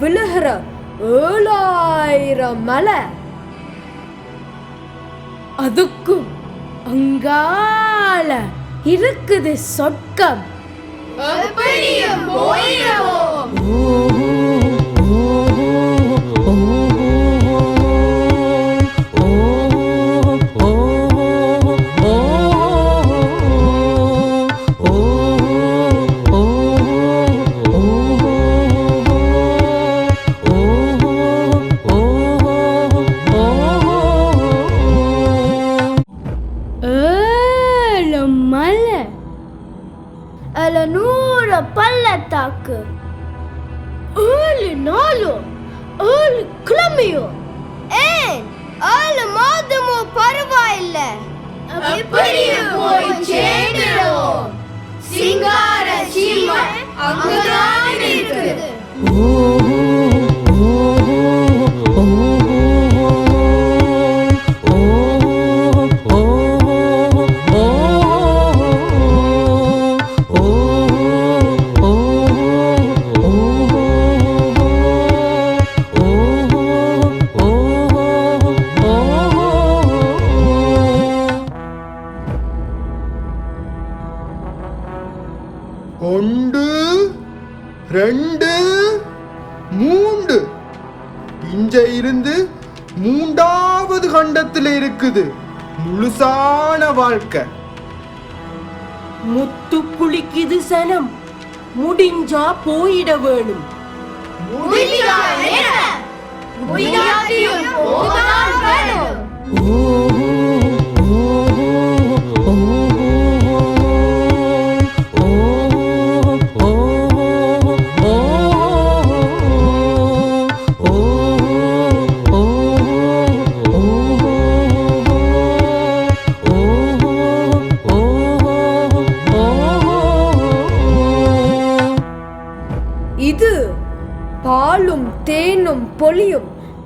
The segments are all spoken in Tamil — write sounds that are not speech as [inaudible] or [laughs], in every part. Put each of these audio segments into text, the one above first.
விழுகிற ஏழாயிரம் மலை. அதுக்கும் அங்கால இருக்குது சொர்க்கம். போயிடுவோம். பள்ளத்தாக்கு ஏழு நாளும் ஏழு கிழமையும். ஏன்? ஏழு மாதமும் பரவாயில்ல. எப்படியும் போய் சேர்ந்துடுவோம் சிங்கார சீமை அங்குதான் இருக்குது. ஒன்று இருக்குது முழுசான வாழ்க்கை. முத்து குளிக்குது சனம். முடிஞ்சா போயிட வேணும். முடியாது போதான் வேணும்.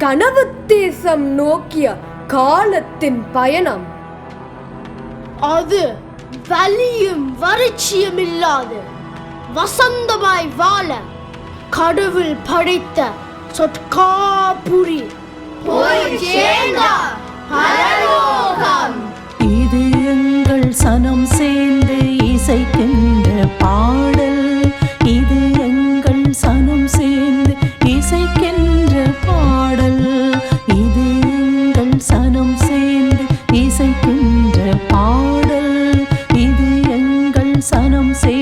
கனவு தேசம் நோக்கிய காலத்தின் பயணம். அது வலியும் வறட்சியும் இல்லாது வசந்தமாய் வாழ கடவுள் படைத்த சொற்காபுரி இது எங்கள் சனம் சேர்ந்து இசைக்கின்ற பாடல். சனம் சேர்ந்து இசைக்கின்ற பாடல். இது எங்கள் சனம் சேர்ந்து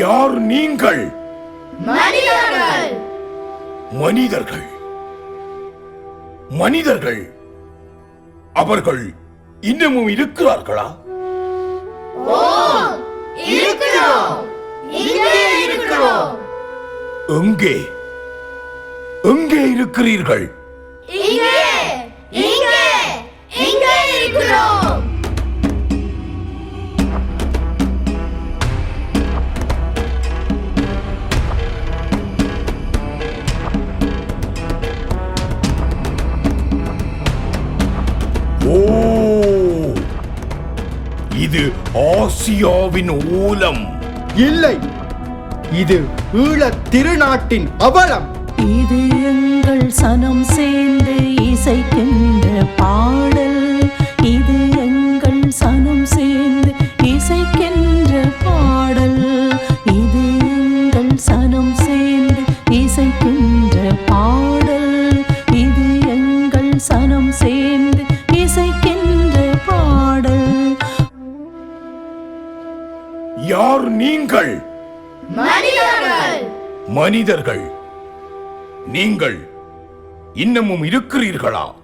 யார் நீங்கள்? மனிதர்கள். மனிதர்கள். அவர்கள் இன்னமும் இருக்கிறார்களா? எங்கே? எங்கே இருக்கிறீர்கள்? இங்கே இங்கே இங்கே இருக்கிறோம். இது ஆசியாவின் ஊலம். இல்லை இது ஈழத் திருநாட்டின் அவலம். இது எங்கள் சனம் சேர்ந்து இசைக்கின்ற பாடல். இது எங்கள் சனம் சேர்ந்து இசைக்கின்ற பாடல். இது எங்கள் சனம் சேர்ந்து இசைக்கின்ற பாடல். இது எங்கள் சனம் சேர்ந்து யார் நீங்கள்? மனிதர்கள். மனிதர்கள். நீங்கள் இன்னமும் இருக்கிறீர்களா?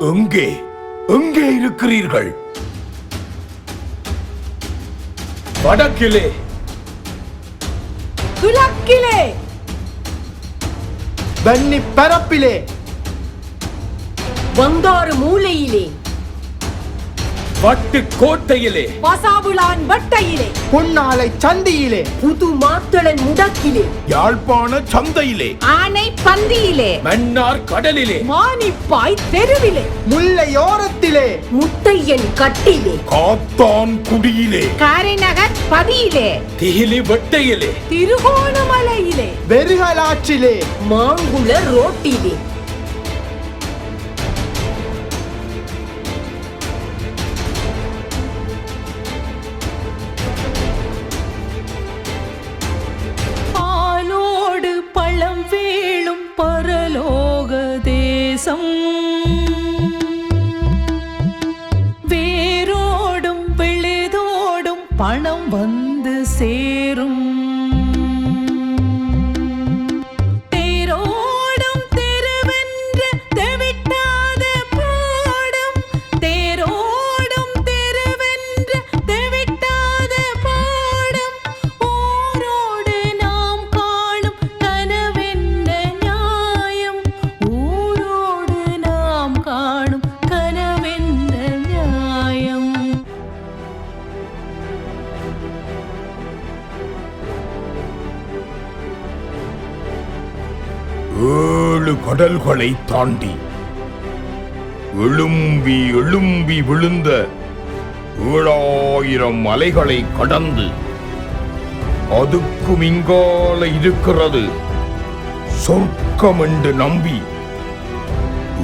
எங்கே எங்கே இருக்கிறீர்கள்? வடக்கிலே. கிழக்கிலே. வன்னி பரப்பிலே. வந்தாறு மூலையிலே. வட்டு கோட்டையிலே. பசாபுலான் வட்டையிலே. பொன்னாலை சந்தியிலே. புது மாத்தளன் முடக்கிலே. யாழ்ப்பாண சந்தையிலே. ஆனை பந்தியிலே. மன்னார் கடலிலே. மானிப்பாய் தெருவிலே. முல்லையோரத்திலே. முத்தையன் கட்டிலே. காத்தான் குடியிலே. காரைநகர் பதியிலே. திகிலி வெட்டையிலே. திருகோணமலையிலே. வெறுகலாற்றிலே. மாங்குள ரோட்டிலே. பணம் கடல்களை தாண்டி. எழும்பி எழும்பி விழுந்த ஏழாயிரம் அலைகளை கடந்து அதுக்கும் இங்கால இருக்கிறது. சொர்க்கம் என்று நம்பி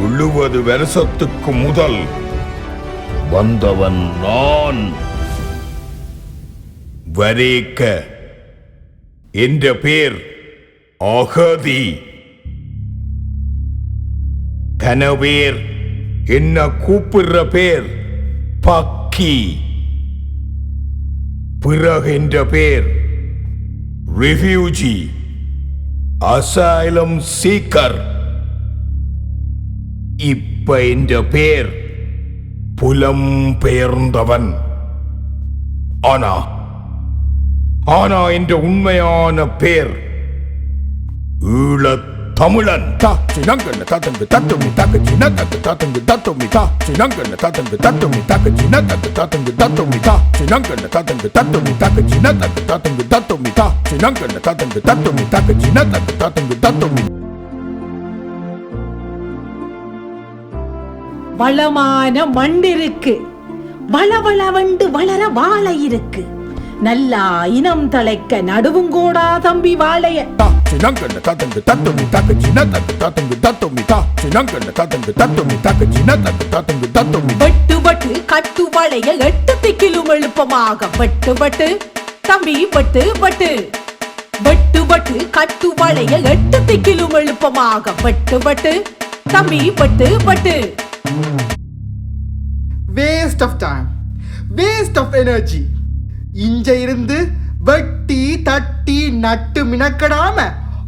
எழுபது வருஷத்துக்கு முதல் வந்தவன் நான். வரேக்க என்ற பேர் அகதி. எத்தனை பேர் என்ன கூப்பிடுற பேர்? பக்கி. பிறகு என்ற பேர்? ரிஃப்யூஜி. Asylum seeker. இப்ப என்ற பேர் புலம் பெயர்ந்தவன். ஆனா ஆனா என்ற உண்மையான பேர் ஈழத் தமிழன். தா சினங்கண்ண தத்தங்கு தத்துமி தக்கு சின்ன தத்து தத்தங்கு தத்துமி தா சினங்கண்ண தத்தங்கு தத்துமி தக்கு சின்ன தத்து தத்தங்கு தத்துமி தா சினங்கண்ண தத்தங்கு தத்துமி தக்கு சின்ன தத்து தத்தங்கு தத்துமி தா சினங்கண்ண தத்தங்கு தத்துமி தக்கு சின்ன தத்து தத்தங்கு தத்துமி வளமான மண் இருக்கு வளவளவண்டு வளர வாழை இருக்கு. நல்லா இனம் தழைக்க நடுவுங்கோடா தம்பி வாழைய. சினங்கண்ண தத்தங்கு தத்துமி தக்கு சின்ன தத்து தத்தங்கு தத்துமி தா சினங்கண்ண தத்தங்கு தத்துமி தக்கு சின்ன தத்து தத்தங்கு தத்துமி வெட்டு வெட்டு கட்டு வளைய எட்டு திக்கிலும் எழுப்பமாக. வெட்டு வெட்டு தம்பி வெட்டு வெட்டு. வெட்டு வெட்டு கட்டு வளைய எட்டு திக்கிலும் எழுப்பமாக. வெட்டு வெட்டு தம்பி வெட்டு வெட்டு. Waste of time waste of energy இஞ்ச இருந்து வெட்டி தட்டி நட்டு மினக்கடாம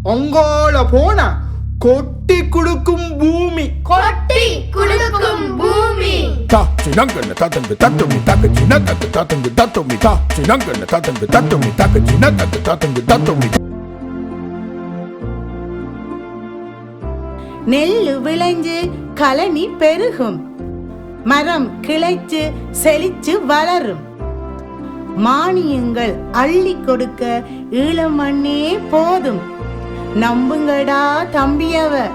அங்கால போன கொட்டி குடுக்கும் பூமி. கொட்டி குடுக்கும் பூமி. தா சினங்கண்ண தத்தங்கு தத்துமி தக்கு சின்ன தத்து தத்தங்கு தத்துமி தா சினங்கண்ண தத்தங்கு தத்துமி தக்கு சின்ன தத்து தத்தங்கு தத்துமி நெல்லு விளைஞ்சு கலனி பெருகும். மரம் கிளைச்சு செழிச்சு வளரும். மானியங்கள் அள்ளி கொடுக்க ஈழமண்ணே போதும். நம்புங்கடா தம்பியவ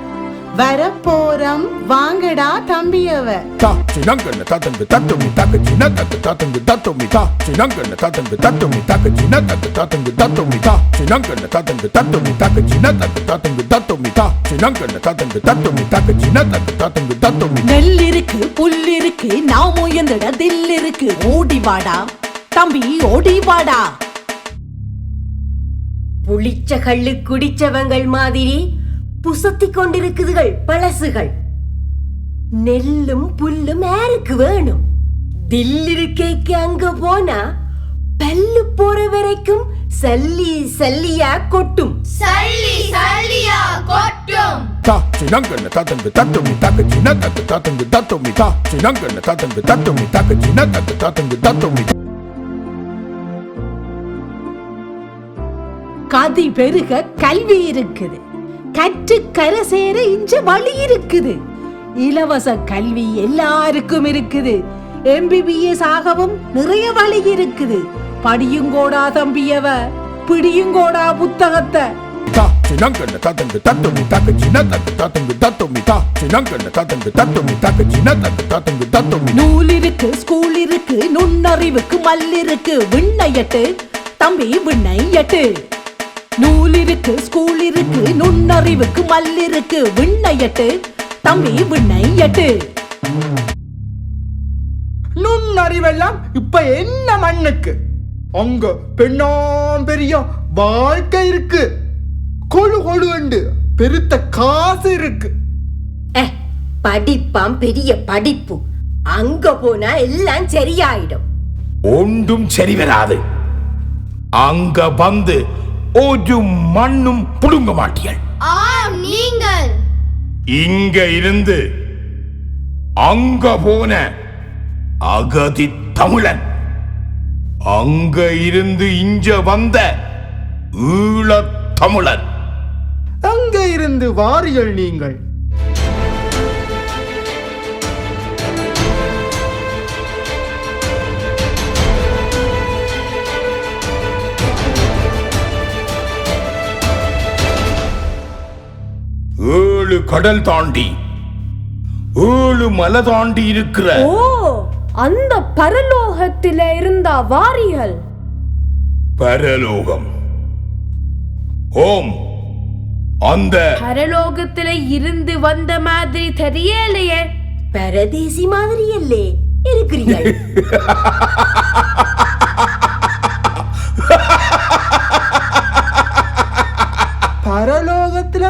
வரப்போறம் வாங்கடா தம்பியவ. தா சினங்கண்ண தத்தங்கு தத்துமி தக்கு சின்ன தத்து தத்தங்கு தத்துமி. தா சினங்கண்ண தத்தங்கு தத்துமி தக்கு சின்ன தத்து தத்தங்கு தத்துமி. தா சினங்கண்ண தத்தங்கு தத்துமி தக்கு சின்ன தத்து தத்தங்கு தத்துமி. தா சினங்கண்ண தத்தங்கு தத்துமி தக்கு சின்ன தத்து தத்தங்கு தத்துமி. நெல் இருக்கு புல் இருக்கு நாம் உயர்ந்திட தில் இருக்கு. ஓடி வாடா. தம்பி ஓடி வாடா புளிச்ச கள்ளு குடிச்சவங்கள் மாதிரி புசத்தி கொண்டிருக்குதுகள் பழசுகள். நெல்லும் புல்லும் யாருக்கு வேணும்? தில்லிருக்கைக்கு அங்க போனா பல்லு போற வரைக்கும் சல்லி சல்லியா கொட்டும். சல்லி சல்லியா கொட்டும். Ta chinangana tatangu tatumi taka chinakatu tatangu tatumi ta chinangana tatangu tatumi taka chinakatu tatangu tatumi கதி பெருக கல்வி இருக்குது. கற்று கரை சேர இஞ்ச வழி இருக்குது. இலவச கல்வி எல்லாருக்கும் இருக்குது. எம்பிபிஎஸ் ஆகவும் நிறைய வழி இருக்குது. படியுங்கோடா தம்பியவ பிடியுங்கோடா புத்தகத்தை. ta chinangana tatangu tatumi taka chinakatu tatangu tatumi ta chinangana tatangu tatumi taka chinakatu tatangu tatumi நூல் இருக்கு ஸ்கூல் இருக்கு நுண்ணறிவுக்கு மல்லிருக்கு விண்ணையட்டு தம்பி விண்ணையட்டு நூல் இருக்கு ஸ்கூல் இருக்கு நுண்ணறிவுக்கு மல்லிருக்கு. விண்ணையட்டு தம்பி விண்ணையட்டு. நுண்ணறிவெல்லாம் இப்ப என்ன மண்ணுக்கு? அங்க பெண்ணாம் பெரிய வாழ்க்கை இருக்கு. கொழு கொழுண்டு பெருத்த காசு இருக்கு. படிப்பாம் பெரிய படிப்பு. அங்க போனா எல்லாம் சரியாயிடும். ஒன்றும் சரி வராது. அங்க வந்து ஒரு மண்ணும் புடுங்க மாட்டீர்கள் ஆம் நீங்கள். இங்க இருந்து அங்க போன அகதி தமிழன். அங்க இருந்து இங்க வந்த ஈழத் தமிழன். அங்க இருந்து வாரியல் நீங்கள். கடல் தாண்டி. ஏழு மலை தாண்டி இருக்கிற. ஓ அந்த பரலோகத்தில இருந்தா வாரிகள். பரலோகம். ஓம். அந்த. பரலோகத்தில இருந்து வந்த மாதிரி தெரியலையே. பரதேசி மாதிரி இல்லே இருக்கிறீர்கள். [laughs]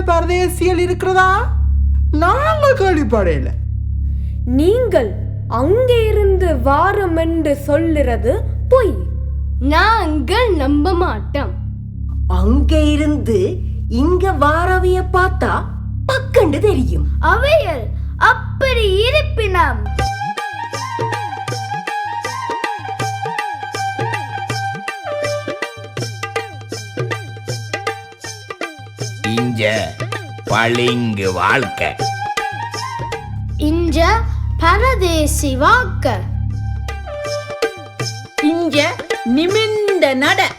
பரதேசியல் இருக்கிறதா? நாங்கள் கேள்விப்படையில நீங்கள் அங்கே இருந்து வாரம் என்று சொல்லுறது பொய். நாங்கள் நம்ப மாட்டோம். அங்க இருந்து இங்க வாரவிய பார்த்தா பக்கண்டு தெரியும். அவையல் அப்படி இருப்பினம். இங்க பளிங்கு வாழ்க்கை. இஞ்ச பரதேசி வாக்க. இங்க நிமிந்த நட.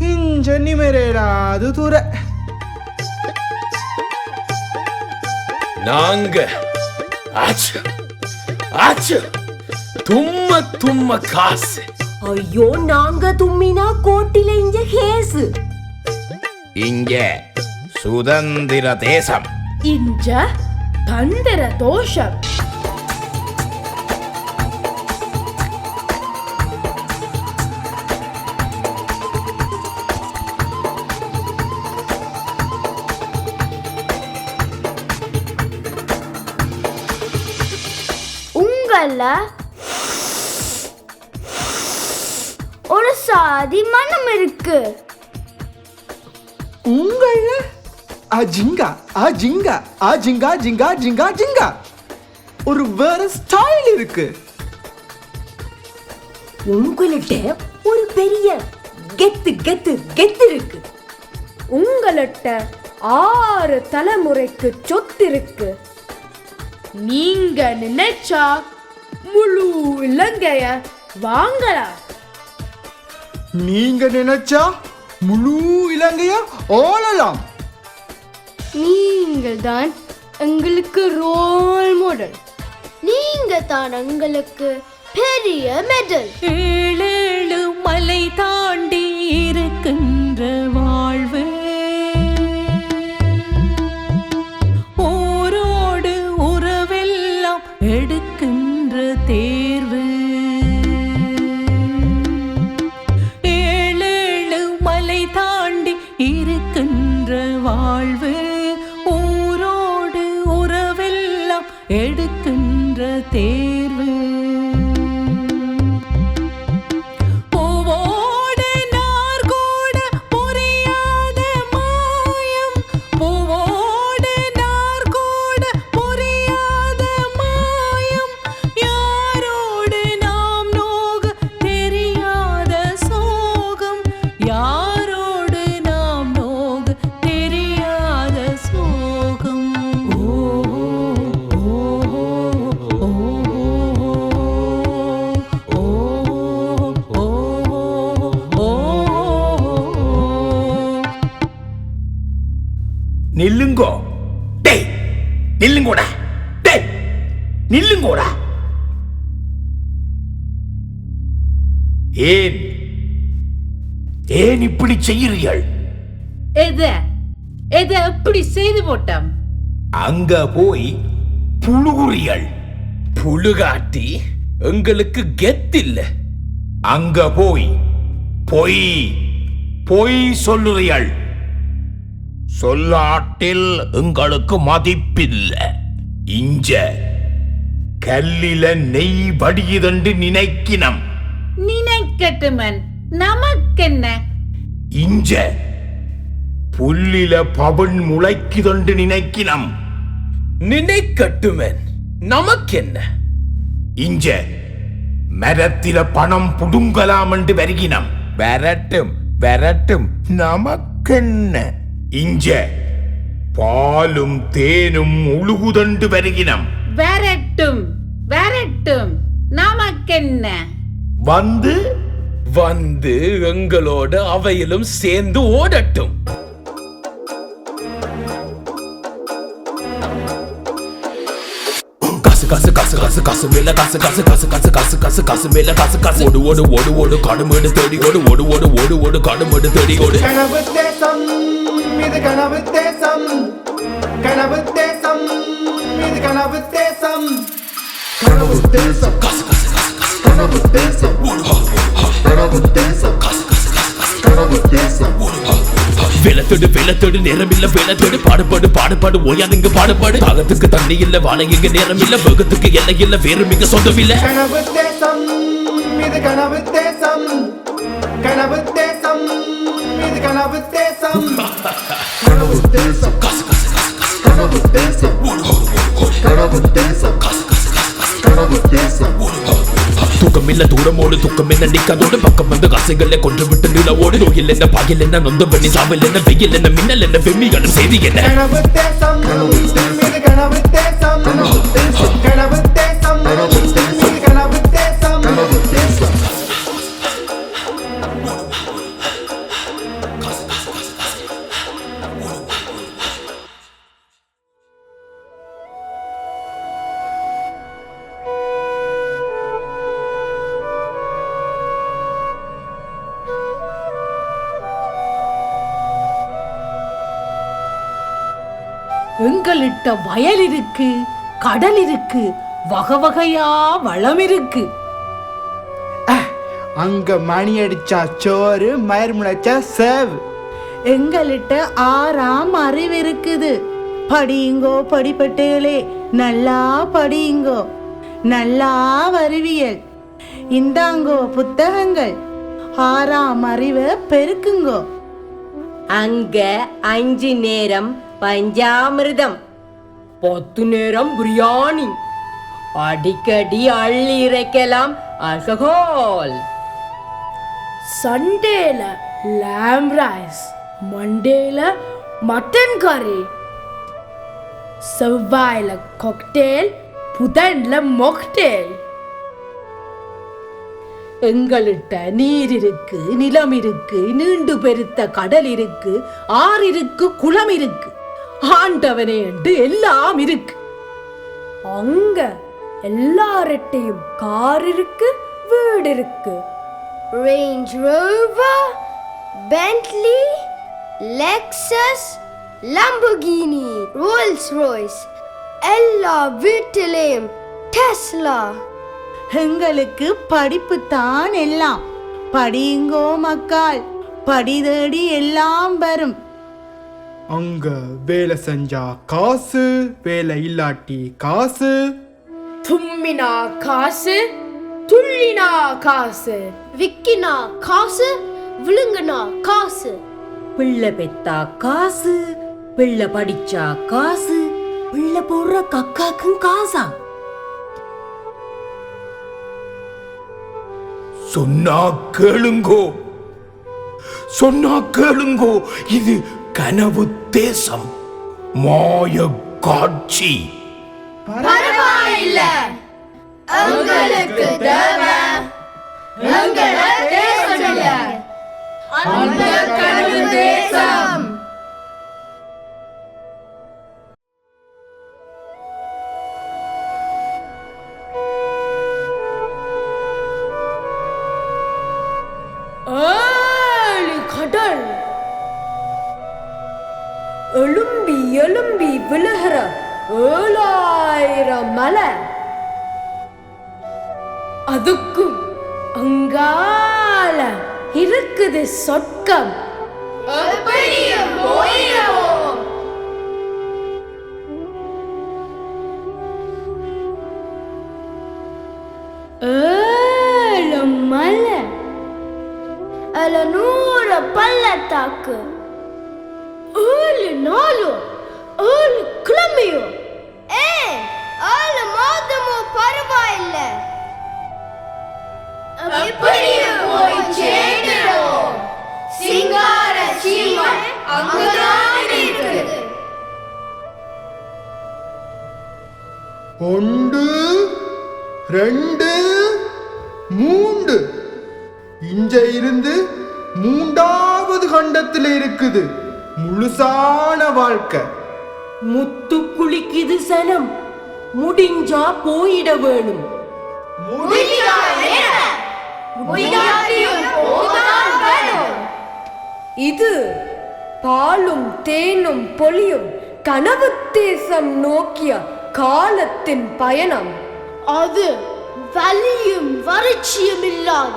இஞ்ச நிமிராது துறை. நாங்க. ஆச்சு. ஆச்சு. தும்ம தும்ம காசு. ஐயோ நாங்க தும்மினா இஞ்ச கேசு இங்க சுதந்திர தேசம். இஞ்ச தந்திர தோஷம். உங்கள ஒரு சாதி மனம் இருக்கு. உங்கள? அஜிங்கா அஜிங்கா அஜிங்கா ஜிங்கா. ஜிங்கா ஜிங்கா ஒரு வேற ஸ்டைல் இருக்கு. உங்கள்கிட்ட ஒரு பெரிய கெத்து கெத்து கெத்து இருக்கு. உங்கள்கிட்ட ஆறு தலைமுறைக்கு சொத்து இருக்கு. நீங்க நினைச்சா முழு இலங்கைய வாங்கலாம். நீங்க நினைச்சா முழு இலங்கைய ஆளலாம் நீங்கள் தான் எங்களுக்கு ரோல் மாடல் நீங்க தான் எங்களுக்கு பெரிய மெடல் ஏழேழு மலை தாண்டி இருக்கின்ற வாழ்வு. ஊரோடு உறவெல்லாம் எடுக்கின்ற தேர்வு எடுக்கின்ற தே நில்லுங்கோ. டேய் நில்லுங்கோடா. டேய் நில்லுங்கோடா. ஏன்? ஏன் இப்படி செய்கிறீர்கள்? எத? எத எப்படி செய்து போட்டோம்? அங்க போய் புழுகுறியல் புழுகாட்டி எங்களுக்கு கெத்தில்ல அங்க போய் பொய் பொய் சொல்லுறியல் சொல்லாட்டில் எங்களுக்கு மதிப்பில்ல. இஞ்ச கல்லில நெய் வடியுதண்டு நினைக்கினம். நினைக்கட்டுமன் நமக்கென்ன? இஞ்ச புல்லில பவன் முளைக்குதொண்டு நினைக்கினம். நினைக்கட்டுமன் நமக்கென்ன? இஞ்ச மரத்தில பணம் புடுங்கலாம் என்று வருகினம். வரட்டும் வரட்டும் நமக்கென்ன? இஞ்ச பாலும் தேனும் உழுகுதண்டு வருகினம். வரட்டும் வரட்டும். நமக்கென்ன? வந்து வந்து எங்களோட அவையிலும் சேர்ந்து ஓடட்டும். காசு காசு காசு காசு காசு மேல காசு காசு காசு காசு காசு காசு காசு மேல காசு காசு. ஓடு ஓடு ஓடு ஓடு காடுமேடு தேடி ஓடு ஓடு ஓடு ஓடு ஓடு காடுமேடு தேடி ஓடு. இது கனவு தேசம் கனவு தேசம் இது கனவு தேசம் கனவு தேசம் கனவு தேசம் கனவு தேசம் கனவு தேசம் வெளத்தோடு வெளத்தோடு நேரம் இல்ல வெளத்தோடு பாடுபாடு பாடுபாடு ஓயாதுங்க பாடுபாடு தாகத்துக்கு தண்ணி இல்ல வாழை இங்க நேரம் இல்ல வேகத்துக்கு எல்லை இல்ல வேறு மிக சொந்தம் இல்ல கனவு தேசம் இது கனவு தேசம் கனவு தேசம் இது [laughs] கனவு தேசம் கனவு தேசம் காசு காசு காசு கனவு தேசம் கனவு தேசம் காசு காசு காசு கனவு தேசம் தூக்கம் இல்ல தூரமோடு துக்கம் என்ன நிக்காதோடு. பக்கம் வந்து காசுகளை கொன்று விட்டு நிலவோடு நோயில் என்ன பாகில் என்ன நொந்த பண்ணி சாவில் என்ன வெயில் என்ன மின்னல் என்ன வெம்மிகளும் செய்தி என்ன? கனவு தேசம் இது கனவு தேசம் கடல் இருக்கு வகை வகையா வளம் இருக்கு அங்க மணி அடிச்சா சோறு மயிர் முளைச்சா சேவ். எங்கள்கிட்ட ஆறாம் அறிவு இருக்குது படியுங்கோ படிப்பட்டுகளே நல்லா படியுங்கோ. நல்லா வருவியல் இந்தாங்கோ புத்தகங்கள். ஆறாம் அறிவை பெருக்குங்கோ. அங்க அஞ்சு நேரம் பஞ்சாமிர்தம். பத்து நேரம் பிரியாணி அடிக்கடி அள்ளி இறைக்கலாம் அல்கஹால். சண்டேல lamb ரைஸ் மண்டேல மட்டன் கறி செவ்வாயில காக்டெயில் புதன்ல மொக்டெயில் எங்களிட்ட நீர் இருக்கு நிலம் இருக்கு நீண்டு பெருத்த கடல் இருக்கு ஆறு இருக்கு குளம் இருக்கு. ஆண்டவனே என்று எல்லாம் இருக்கு. அங்க எல்லார்ட்டையும் கார் இருக்கு வீடு இருக்கு Range Rover, Bentley, Lexus, Lamborghini, Rolls Royce, எல்லா வீட்டிலேயும் டெஸ்லா எங்களுக்கு படிப்பு தான் எல்லாம். படியுங்கோ மக்கள். படி தேடி எல்லாம் வரும். அங்க வேலை செஞ்சா காசு வேலை இல்லாட்டி காசு. தும்மினா காசு துள்ளினா காசு. விக்கினா காசு விழுங்கினா காசு. பிள்ளை பெத்தா காசு பிள்ளை படிச்சா காசு பிள்ளை போடுற கக்காக்கும் காசா? சொன்னா கேளுங்கோ. சொன்னா கேளுங்கோ. இது கனவு தேசம் மாய காட்சி. பரவாயில்ல. உங்களுக்கு தேவை. தேசம் அந்த கனவு தேசம். அதுக்கும் அங்கால இருக்குது சொர்க்கம். ஏழு மலை. அதுல நூறு பள்ளத்தாக்கு. ஏழு நாளும் ஏழு கிழமையும். ஏ ஆளு மாதமோ பரவாயில்ல. எப்படியும் போய் சேர்ந்துடும் சிங்கார சீமை அங்கதான் இருக்குது. ஒன்று ரெண்டு மூன்று. இஞ்ச இருந்து மூன்றாவது கண்டத்தில் இருக்குது முழுசான வாழ்க்கை. முத்து குளிக்குது சனம் முடிஞ்சா போயிட வேணும். இது பாலும் தேனும் பொலியும் கனவு தேசம் நோக்கிய காலத்தின் பயணம். அது வலியும் வறட்சியும் இல்லாத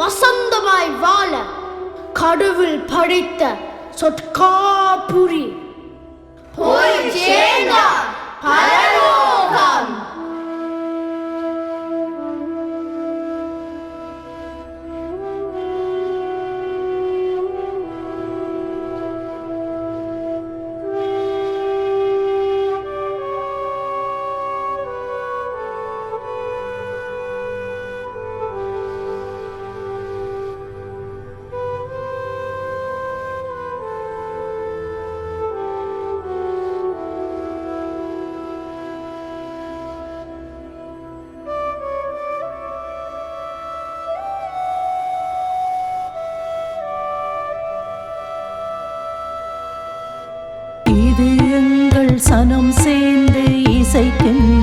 வசந்தமாய் வாழ கடவுள் படைத்த சொற்காபுரி போய் சேர்ந்தா பரலோகம். மனம் சேர்ந்து இசைக்கின்ற